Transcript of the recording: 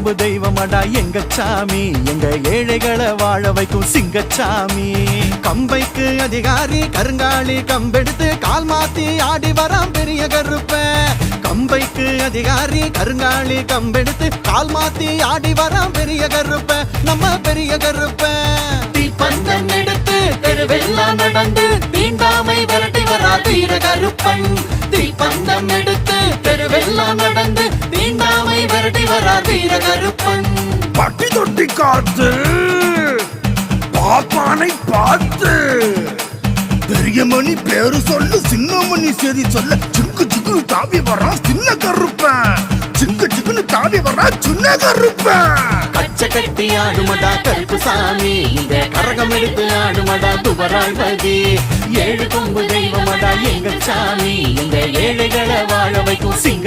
அன்பு தெய்வமடா எங்க சாமி. எங்க ஏழைகளை வாழ வைக்கும் சிங்கச்சாமி. கம்பைக்கு அதிகாரி கருங்காலி கம்பெடுத்து கால் மாத்தி ஆடி வரான் பெரிய கருப்ப. கம்பைக்கு அதிகாரி கருங்காலி கம்பெடுத்து கால் மாத்தி ஆடி வரான் பெரிய கருப்ப. நம்ம பெரிய கருப்ப. தீப்பந்தம் எடுத்து தெருவெல்லாம் நடந்து தீண்டாமை விரட்டி வரா தீர கருப்பன். தீப்பந்தம் எடுத்து தெருவெல்லாம் நடந்து தீண்டா கருப்பன். பட்டி தொட்டி காத்து பாப்பானை பார்த்து. பெரிய மணி பேரு சொல்லு சின்ன மணி சரி சொல்ல. சிக்கு சிக்கு தாவி வரான் சின்ன கருப்பன். சிக்கு சிக்குன்னு தாவி வரான் சின்ன கருப்பன். பச்சை கட்டி ஆடுமடா கருப்பு சாமி இந்த கரகம் எடுத்து ஆடுமடா துவராழ்வதி. ஏழு கொம்பு தெய்வமடா எங்க சாமி. எங்க ஏழைகளை வாழ வைக்கும் சிங்கச்சாமி